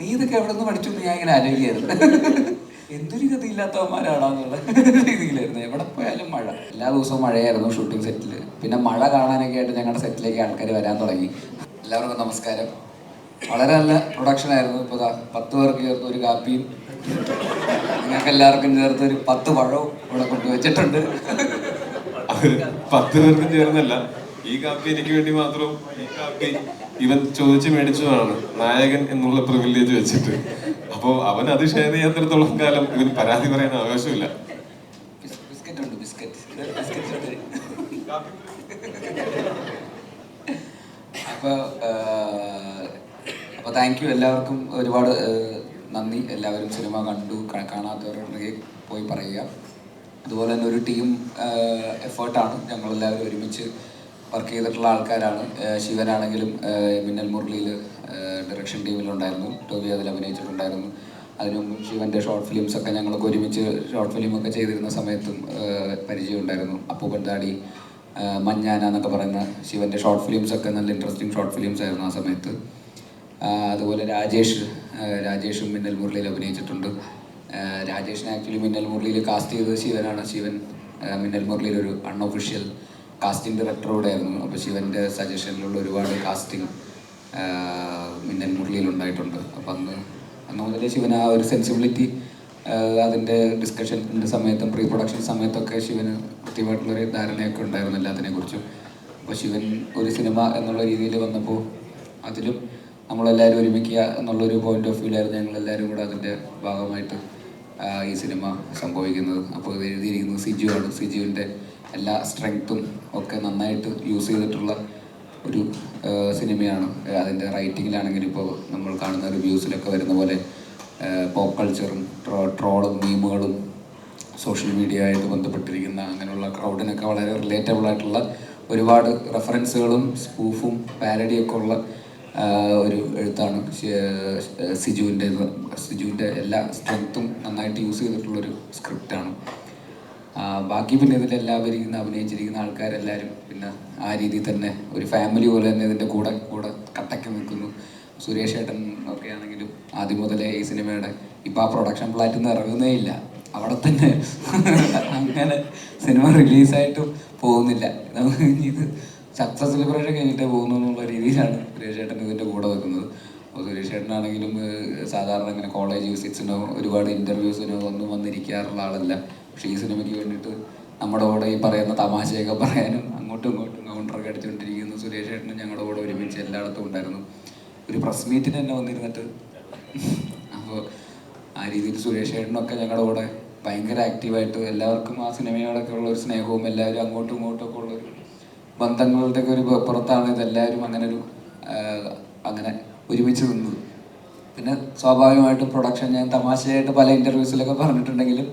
നീ ഇതൊക്കെ എവിടെ നിന്ന് പഠിച്ചു? ഞാൻ ഇങ്ങനെ ആലോചിക്കായിരുന്നു എന്തൊരു ഗതിയില്ലാത്തവന്മാരാണെന്നുള്ള രീതിയിലായിരുന്നു. എവിടെ പോയാലും മഴ. എല്ലാ ദിവസവും മഴയായിരുന്നു ഷൂട്ടിംഗ് സെറ്റിൽ പിന്നെ മഴ കാണാനൊക്കെ ആയിട്ട് ഞങ്ങളുടെ സെറ്റിലേക്ക് ആൾക്കാർ വരാൻ തുടങ്ങി. എല്ലാവർക്കും നമസ്കാരം. വളരെ നല്ല പ്രൊഡക്ഷൻ ആയിരുന്നു. ഇപ്പോൾ പത്ത് പേർക്ക് ചേർത്ത് ഒരു കാപ്പിയും നിങ്ങൾക്ക് എല്ലാവർക്കും ചേർത്ത് ഒരു പത്ത് പഴവും ഇവിടെ കൊണ്ടുവച്ചിട്ടുണ്ട്. പത്ത് പേർക്കും ചേർന്നല്ല ഈ കാപ്പി എനിക്ക് വേണ്ടി മാത്രം ഈ കാപ്പി ഇവൻ ചോദിച്ച് മേടിച്ചതാണ്. നായകൻ എന്നുള്ള പ്രിവിലേജ് വെച്ചിട്ട്. അപ്പോ അവൻ അത് ഷെയർ ചെയ്യാത്തിടത്തോളം കാലം ഇവന് പരാതി പറയാൻ ആവശ്യമില്ല. അപ്പോൾ അപ്പോൾ താങ്ക് യു എല്ലാവർക്കും ഒരുപാട് നന്ദി. എല്ലാവരും സിനിമ കണ്ടു കാണാത്തവരുണ്ടെങ്കിൽ പോയി പറയുക. അതുപോലെ തന്നെ ഒരു ടീം എഫേർട്ടാണ് ഞങ്ങളെല്ലാവരും ഒരുമിച്ച് വർക്ക് ചെയ്തിട്ടുള്ള ആൾക്കാരാണ്. ശിവനാണെങ്കിലും മിന്നൽ മുരളിയിൽ ഡയറക്ഷൻ ടീമിലുണ്ടായിരുന്നു ടോബി അതിൽ അഭിനയിച്ചിട്ടുണ്ടായിരുന്നു. അതിനു മുമ്പ് ശിവന്റെ ഷോർട്ട് ഫിലിംസ് ഒക്കെ ഞങ്ങൾക്ക് ഒരുമിച്ച് ഷോർട്ട് ഫിലിമൊക്കെ ചെയ്തിരുന്ന സമയത്തും പരിചയമുണ്ടായിരുന്നു. അപ്പൂപ്പൻ താടി മഞ്ഞാന എന്നൊക്കെ പറയുന്ന ശിവന്റെ ഷോർട്ട് ഫിലിംസ് ഒക്കെ നല്ല ഇൻട്രസ്റ്റിംഗ് ഷോർട്ട് ഫിലിംസ് ആയിരുന്നു ആ സമയത്ത്. അതുപോലെ രാജേഷ് രാജേഷും മിന്നൽ മുരളിയിൽ അഭിനയിച്ചിട്ടുണ്ട്. രാജേഷിനെ ആക്ച്വലി മിന്നൽ മുരളിയിൽ കാസ്റ്റ് ചെയ്തത് ശിവനാണ്. ശിവൻ മിന്നൽ മുരളിയിൽ ഒരു അൺഒഫീഷ്യൽ കാസ്റ്റിംഗ് ഡയറക്ടറോടെ ആയിരുന്നു അപ്പോൾ ശിവന്റെ സജഷനിലുള്ള ഒരുപാട് കാസ്റ്റിംഗ് മിന്നൽ മുരളിയിൽ ഉണ്ടായിട്ടുണ്ട്. അപ്പോൾ അന്ന് അന്ന് മുതലേ ശിവൻ ആ ഒരു സെൻസിബിലിറ്റി അതിന്റെ ഡിസ്കഷന്റെ സമയത്തും പ്രീ പ്രൊഡക്ഷൻ സമയത്തൊക്കെ ശിവന് കൃത്യമായിട്ടുള്ളൊരു ധാരണയൊക്കെ ഉണ്ടായിരുന്നു എല്ലാത്തിനെക്കുറിച്ചും അപ്പോൾ ശിവൻ ഒരു സിനിമ എന്നുള്ള രീതിയിൽ വന്നപ്പോൾ അതിലും നമ്മളെല്ലാവരും ഒരുമിക്കുക എന്നുള്ളൊരു പോയിന്റ് ഓഫ് വ്യൂലായിരുന്നു ഞങ്ങളെല്ലാവരും കൂടെ അതിന്റെ ഭാഗമായിട്ട് ഈ സിനിമ സംഭവിക്കുന്നത്. അപ്പോൾ ഇത് എഴുതിയിരിക്കുന്നത് സിജു ആണ് സിജുവിന്റെ എല്ലാ സ്ട്രെങ്ത്തും ഒക്കെ നന്നായിട്ട് യൂസ് ചെയ്തിട്ടുള്ള ഒരു സിനിമയാണ് അതിന്റെ റൈറ്റിങ്ങിലാണെങ്കിലും ഇപ്പോൾ നമ്മൾ കാണുന്ന റിവ്യൂസിലൊക്കെ വരുന്ന പോലെ പോപ്പ് കൾച്ചറും ട്രോ ട്രോളും മീമുകളും സോഷ്യൽ മീഡിയ ആയിട്ട് ബന്ധപ്പെട്ടിരിക്കുന്ന അങ്ങനെയുള്ള ക്രൗഡിനൊക്കെ വളരെ റിലേറ്റബിൾ ആയിട്ടുള്ള ഒരുപാട് റെഫറൻസുകളും സ്പൂഫും പാരഡിയൊക്കെ ഉള്ള ഒരു എഴുത്താണ്. സിജുവിന്റെ സിജുവിന്റെ എല്ലാ സ്ട്രെങ്ത്തും നന്നായിട്ട് യൂസ് ചെയ്തിട്ടുള്ളൊരു സ്ക്രിപ്റ്റാണ് ബാക്കി പിന്നെ ഇതിൽ എല്ലാവരും അഭിനയിച്ചിരിക്കുന്ന ആൾക്കാരെല്ലാവരും പിന്നെ ആ രീതിയിൽ തന്നെ ഒരു ഫാമിലി പോലെ തന്നെ ഇതിന്റെ കൂടെ കൂടെ കട്ടയ്ക്ക് നിൽക്കുന്നു. സുരേഷ് ഏട്ടൻ ഒക്കെ ആണെങ്കിലും ആദ്യം മുതലേ ഈ സിനിമയുടെ ഇപ്പം ആ പ്രൊഡക്ഷൻ പ്ലാറ്റ് നിന്ന് ഇറങ്ങുന്നേ ഇല്ല. അവിടെ തന്നെ അങ്ങനെ സിനിമ റിലീസായിട്ടും പോകുന്നില്ല. ഇത് സക്സസ് സെലിബ്രേഷൻ കഴിഞ്ഞിട്ടേ പോകുന്നു എന്നുള്ള രീതിയിലാണ് സുരേഷ് ഏട്ടൻ ഇതിന്റെ കൂടെ വെക്കുന്നത് അപ്പോൾ സുരേഷ് ഏട്ടനാണെങ്കിലും സാധാരണ ഇങ്ങനെ കോളേജ് വിസിറ്റ്സിനോ ഒരുപാട് ഇന്റർവ്യൂസിനോ ഒന്നും വന്നിരിക്കാറുള്ള ആളല്ല. പക്ഷേ ഈ സിനിമയ്ക്ക് വേണ്ടിയിട്ട് നമ്മുടെ കൂടെ ഈ പറയുന്ന തമാശയൊക്കെ പറയാനും അങ്ങോട്ടും ഇങ്ങോട്ടും കൗണ്ടറൊക്കെ അടിച്ചുകൊണ്ടിരിക്കുന്ന സുരേഷ് ഏട്ടനും ഞങ്ങളുടെ കൂടെ ഒരുമിച്ച് എല്ലായിടത്തും ഉണ്ടായിരുന്നു. ഒരു പ്രസ് മീറ്റിന് തന്നെ വന്നിരുന്നിട്ട്. അപ്പോൾ ആ രീതിയിൽ സുരേഷ് ഏട്ടനൊക്കെ ഞങ്ങളുടെ കൂടെ ഭയങ്കര ആക്റ്റീവായിട്ട് എല്ലാവർക്കും ആ സിനിമയോടൊക്കെ ഉള്ള ഒരു സ്നേഹവും എല്ലാവരും അങ്ങോട്ടും ഇങ്ങോട്ടും ഒക്കെ ഉള്ളൊരു ബന്ധങ്ങളുടെ ഒക്കെ ഒരു പുറത്താണ് ഇതെല്ലാവരും അങ്ങനെ ഒരു അങ്ങനെ ഒരുമിച്ച് നിന്നത്. പിന്നെ സ്വാഭാവികമായിട്ടും പ്രൊഡക്ഷൻ ഞാൻ തമാശയായിട്ട് പല ഇന്റർവ്യൂസിലൊക്കെ പറഞ്ഞിട്ടുണ്ടെങ്കിലും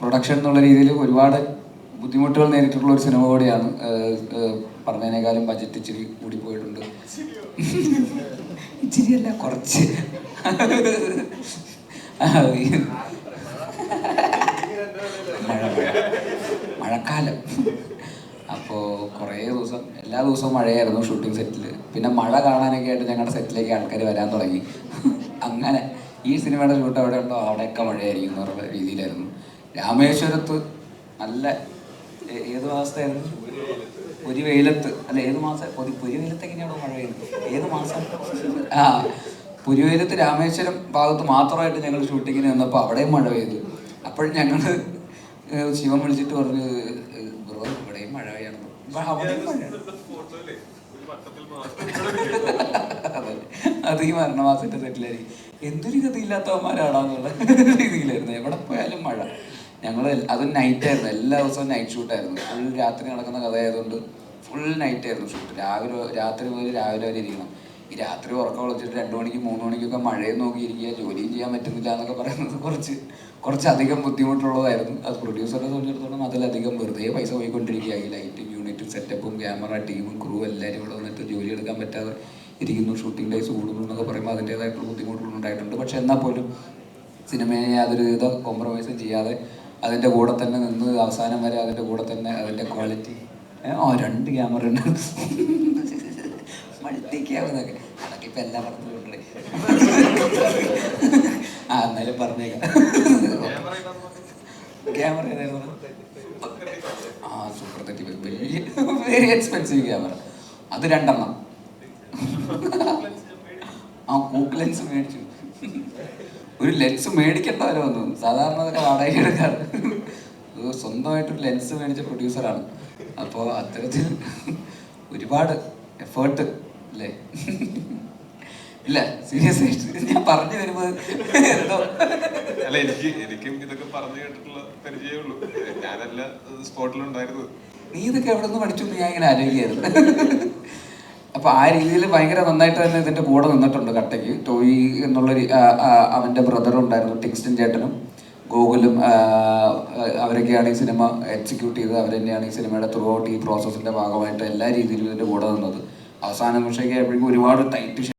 പ്രൊഡക്ഷൻ എന്നുള്ള രീതിയിൽ ഒരുപാട് ബുദ്ധിമുട്ടുകൾ നേരിട്ടിട്ടുള്ള ഒരു സിനിമ കൂടിയാണ് പറഞ്ഞതിനേക്കാളും ബജറ്റ് ഇച്ചിരി കൂടിപ്പോയിട്ടുണ്ട് ഇച്ചിരിയല്ല. കുറച്ച്. മഴ മഴക്കാലം. അപ്പോൾ കുറേ ദിവസം എല്ലാ ദിവസവും മഴയായിരുന്നു ഷൂട്ടിംഗ് സെറ്റിൽ പിന്നെ മഴ കാണാനൊക്കെ ആയിട്ട് ഞങ്ങളുടെ സെറ്റിലേക്ക് ആൾക്കാർ വരാൻ തുടങ്ങി. അങ്ങനെ. ഈ സിനിമയുടെ ഷൂട്ട് അവിടെ ഉണ്ടോ? അവിടെയൊക്കെ മഴയായിരിക്കും എന്നുള്ള രീതിയിലായിരുന്നു. രാമേശ്വരത്ത് നല്ല ഏത് മാസത്തായിരുന്നു? ഒരു വെയിലത്ത്. അല്ല ഏത് മാസം? പൊതി പൊരി വെയിലത്ത് എങ്ങനെയാണോ മഴ പെയ്യുന്നത്? ഏത് മാസം? ആ പുരുവെയിലത്ത് രാമേശ്വരം ഭാഗത്ത് മാത്രമായിട്ട് ഞങ്ങൾ ഷൂട്ടിങ്ങിന് വന്നപ്പോൾ അവിടെയും മഴ പെയ്തു. അപ്പോഴും ഞങ്ങൾ ശിവൻ വിളിച്ചിട്ട് പറഞ്ഞു ബ്രോ ഇവിടെയും മഴ പെയ്യണം. അവിടെയും മഴ അതെ. അത് ഈ മരണമാസത്തെ സെറ്റിലായിരിക്കും എന്തൊരു ഗതിയില്ലാത്തവന്മാരാണെന്നുള്ള രീതിയിലായിരുന്നു. എവിടെ പോയാലും മഴ. ഞങ്ങൾ അത് നൈറ്റ് ആയിരുന്നു. എല്ലാ ദിവസവും നൈറ്റ് ഷൂട്ടായിരുന്നു ഫുൾ രാത്രി നടക്കുന്ന കഥ ആയതുകൊണ്ട് ഫുൾ നൈറ്റ് ആയിരുന്നു ഷൂട്ട് രാവിലെ രാത്രി മുതൽ രാവിലെ വരെ ഇരിക്കണം. ഈ രാത്രി ഉറക്കം വിളിച്ചിട്ട് രണ്ടു മണിക്ക് മൂന്ന് മണിക്കൊക്കെ മഴയും നോക്കിയിരിക്കുക ജോലിയും ചെയ്യാൻ പറ്റുന്നില്ല എന്നൊക്കെ പറയുന്നത് കുറച്ച് കുറച്ചധികം ബുദ്ധിമുട്ടുള്ളതായിരുന്നു. അത് പ്രൊഡ്യൂസറെ സംബന്ധിച്ചിടത്തോളം അതിലധികം വെറുതെ പൈസ പോയിക്കൊണ്ടിരിക്കുക ഈ ലൈറ്റും യൂണിറ്റും സെറ്റപ്പും ക്യാമറ ടീമും ക്രൂ എല്ലാവരും ഇവിടെ വന്നിട്ട് ജോലി എടുക്കാൻ പറ്റാതെ ഇരിക്കുന്നു. ഷൂട്ടിംഗ് ഡേയ്സ് കൂടുന്നു എന്നൊക്കെ പറയുമ്പോൾ അതിന്റേതായിട്ടുള്ള ബുദ്ധിമുട്ടുകൾ ഉണ്ടായിട്ടുണ്ട്. പക്ഷെ എന്നാൽ പോലും സിനിമയെ യാതൊരു വിധ കോംപ്രമൈസും ചെയ്യാതെ അതിന്റെ കൂടെ തന്നെ നിന്ന് അവസാനം വരെ അതിന്റെ കൂടെ തന്നെ അതിന്റെ ക്വാളിറ്റി ആ രണ്ട് ക്യാമറ ഉണ്ട്. ക്യാമറ അതൊക്കെ ഇപ്പം എല്ലാ പടത്തിലും ഉണ്ട് ആ എന്നാലും പറഞ്ഞേക്കാം. ക്യാമറ ആ സൂപ്പർ തെറ്റി വലിയ വെരി എക്സ്പെൻസീവ് ക്യാമറ. അത് രണ്ടെണ്ണം. ആ കൂക്ക് ലെൻസ് മേടിച്ചു. ഒരു ലെൻസ് മേടിക്കേണ്ടവരോ വന്നു. സാധാരണ അതൊക്കെ വാടകയ്ക്ക് എടുക്കാറ്. സ്വന്തമായിട്ടൊരു ലെൻസ് മേടിച്ച പ്രൊഡ്യൂസറാണ് അപ്പോൾ അത്തരത്തിൽ ഒരുപാട് എഫേർട്ട് അല്ലേ? ഇല്ല സീരിയസ് ആയിട്ട്. ഞാൻ പറഞ്ഞു വരുമ്പോൾ എന്തോ? അല്ല എനിക്ക് എനിക്കും ഇതൊക്കെ പറഞ്ഞു കേട്ടിട്ടുള്ള പരിചയമേ ഉള്ളൂ. ഞാനല്ല സ്പോട്ടിലുണ്ടായിരുന്നു നീ ഇതൊക്കെ എവിടെ നിന്ന് പഠിച്ചു? ഞാൻ ഇങ്ങനെ ആലോചിക്കായിരുന്നു അപ്പൊ ആ രീതിയിൽ ഭയങ്കര നന്നായിട്ട് തന്നെ ഇതിന്റെ കൂടെ നിന്നിട്ടുണ്ട് കട്ടയ്ക്ക്. ടോയി എന്നുള്ള അവന്റെ ബ്രദറും ഉണ്ടായിരുന്നു ടിക്സ്റ്റിൻ ചേട്ടനും. ഗോകുലും അവരൊക്കെയാണ് ഈ സിനിമ എക്സിക്യൂട്ട് ചെയ്തത്. അവർ തന്നെയാണ് ഈ സിനിമയുടെ ത്രൂ ഔട്ട് ഈ പ്രോസസ്സിന്റെ ഭാഗമായിട്ട് എല്ലാ രീതിയിലും ഇതിന്റെ കൂടെ നിന്നത്. അവസാന നിമിഷമൊക്കെ ആയപ്പോഴേക്കും ഒരുപാട് ടൈറ്റ്